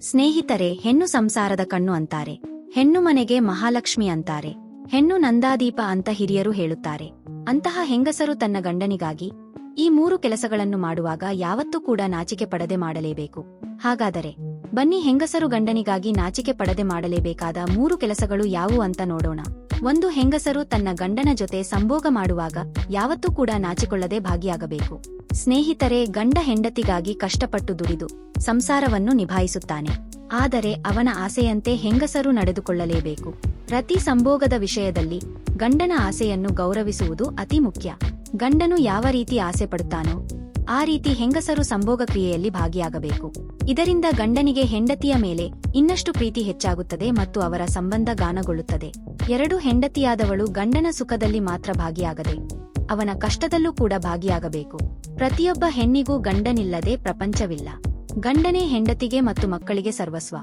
ಸ್ನೇಹಿತರೆ, ಹೆಣ್ಣು ಸಂಸಾರದ ಕಣ್ಣು ಅಂತಾರೆ. ಹೆಣ್ಣು ಮನೆಗೆ ಮಹಾಲಕ್ಷ್ಮಿ ಅಂತಾರೆ. ಹೆಣ್ಣು ನಂದಾದೀಪ ಅಂತ ಹಿರಿಯರು ಹೇಳುತ್ತಾರೆ. ಅಂತಹ ಹೆಂಗಸರು ತನ್ನ ಗಂಡನಿಗಾಗಿ ಈ ಮೂರು ಕೆಲಸಗಳನ್ನು ಮಾಡುವಾಗ ಯಾವತ್ತೂ ಕೂಡ ನಾಚಿಕೆ ಪಡದೆ ಮಾಡಲೇಬೇಕು. ಹಾಗಾದರೆ ಬನ್ನಿ ಹೆಂಗಸರು ಗಂಡನಿಗಾಗಿ ನಾಚಿಕೆ ಪಡದೆ ಮಾಡಲೇಬೇಕಾದ ಮೂರು ಕೆಲಸಗಳು ಯಾವುವು ಅಂತ ನೋಡೋಣ. ಒಂದು ಹೆಂಗಸರು ತನ್ನ ಗಂಡನ ಜೊತೆ ಸಂಭೋಗ ಮಾಡುವಾಗ ಯಾವತ್ತೂ ಕೂಡ ನಾಚಿಕೊಳ್ಳದೆ ಭಾಗಿಯಾಗಬೇಕು. ಸ್ನೇಹಿತರೆ, ಗಂಡ ಹೆಂಡತಿಗಾಗಿ ಕಷ್ಟಪಟ್ಟು ದುಡಿದು ಸಂಸಾರವನ್ನು ನಿಭಾಯಿಸುತ್ತಾನೆ. ಆದರೆ ಅವನ ಆಸೆಯಂತೆ ಹೆಂಗಸರು ನಡೆದುಕೊಳ್ಳಲೇಬೇಕು. ಪ್ರತಿ ಸಂಭೋಗದ ವಿಷಯದಲ್ಲಿ ಗಂಡನ ಆಸೆಯನ್ನು ಗೌರವಿಸುವುದು ಅತಿ ಮುಖ್ಯ. ಗಂಡನು ಯಾವ ರೀತಿ ಆಸೆ ಪಡುತ್ತಾನೋ ಆ ರೀತಿ ಹೆಂಗಸರು ಸಂಭೋಗ ಕ್ರಿಯೆಯಲ್ಲಿ ಭಾಗಿಯಾಗಬೇಕು. ಇದರಿಂದ ಗಂಡನಿಗೆ ಹೆಂಡತಿಯ ಮೇಲೆ ಇನ್ನಷ್ಟು ಪ್ರೀತಿ ಹೆಚ್ಚಾಗುತ್ತದೆ ಮತ್ತು ಅವರ ಸಂಬಂಧ ಗಾನಗೊಳ್ಳುತ್ತದೆ ಎರಡು ಹೆಂಡತಿಯಾದವಳು ಗಂಡನ ಸುಖದಲ್ಲಿ ಮಾತ್ರ ಭಾಗಿಯಾಗದೆ, ಅವನ ಕಷ್ಟದಲ್ಲೂ ಕೂಡ ಭಾಗಿಯಾಗಬೇಕು. ಪ್ರತಿಯೊಬ್ಬ ಹೆಣ್ಣಿಗೂ ಗಂಡನಿಲ್ಲದೆ ಪ್ರಪಂಚವಿಲ್ಲ. ಗಂಡನೇ ಹೆಂಡತಿಗೆ ಮತ್ತು ಮಕ್ಕಳಿಗೆ ಸರ್ವಸ್ವ.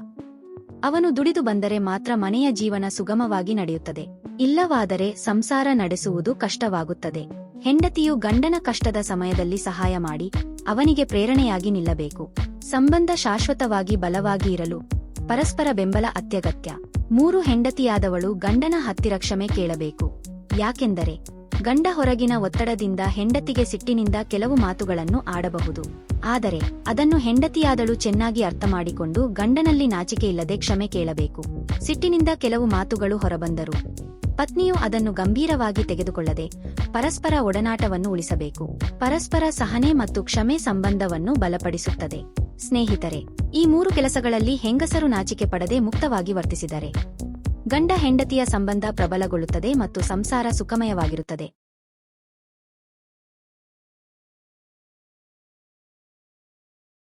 ಅವನು ದುಡಿದು ಬಂದರೆ ಮಾತ್ರ ಮನೆಯ ಜೀವನ ಸುಗಮವಾಗಿ ನಡೆಯುತ್ತದೆ. ಇಲ್ಲವಾದರೆ ಸಂಸಾರ ನಡೆಸುವುದು ಕಷ್ಟವಾಗುತ್ತದೆ. ಹೆಂಡತಿಯು ಗಂಡನ ಕಷ್ಟದ ಸಮಯದಲ್ಲಿ ಸಹಾಯ ಮಾಡಿ ಅವನಿಗೆ ಪ್ರೇರಣೆಯಾಗಿ ನಿಲ್ಲಬೇಕು. ಸಂಬಂಧ ಶಾಶ್ವತವಾಗಿ ಬಲವಾಗಿ ಇರಲು ಪರಸ್ಪರ ಬೆಂಬಲ ಅತ್ಯಗತ್ಯ. ಮೂರು ಹೆಂಡತಿಯಾದವಳು ಗಂಡನ ಹತ್ತಿರ ಕ್ಷಮೆ ಕೇಳಬೇಕು. ಯಾಕೆಂದರೆ ಗಂಡ ಹೊರಗಿನ ಒತ್ತಡದಿಂದ ಹೆಂಡತಿಗೆ ಸಿಟ್ಟಿನಿಂದ ಕೆಲವು ಮಾತುಗಳನ್ನು ಆಡಬಹುದು. ಆದರೆ, ಅದನ್ನು ಹೆಂಡತಿಯಾದಳು ಚೆನ್ನಾಗಿ ಅರ್ಥ ಮಾಡಿಕೊಂಡು ಗಂಡನಲ್ಲಿ ನಾಚಿಕೆ ಇಲ್ಲದೆ ಕ್ಷಮೆ ಕೇಳಬೇಕು. ಸಿಟ್ಟಿನಿಂದ ಕೆಲವು ಮಾತುಗಳು ಹೊರಬಂದರು. ಪತ್ನಿಯು ಅದನ್ನು ಗಂಭೀರವಾಗಿ ತೆಗೆದುಕೊಳ್ಳದೆ ಪರಸ್ಪರ ಒಡನಾಟವನ್ನು ಉಳಿಸಬೇಕು. ಪರಸ್ಪರ ಸಹನೆ ಮತ್ತು ಕ್ಷಮೆ ಸಂಬಂಧವನ್ನು ಬಲಪಡಿಸುತ್ತದೆ. ಸ್ನೇಹಿತರೆ, ಈ ಮೂರು ಕೆಲಸಗಳಲ್ಲಿ ಹೆಂಗಸರು ನಾಚಿಕೆ ಪಡದೆ ಮುಕ್ತವಾಗಿ ವರ್ತಿಸಿದರೆ? ಗಂಡ ಹೆಂಡತಿಯ ಸಂಬಂಧ ಪ್ರಬಲಗೊಳ್ಳುತ್ತದೆ ಮತ್ತು ಸಂಸಾರ ಸುಖಮಯವಾಗಿರುತ್ತದೆ.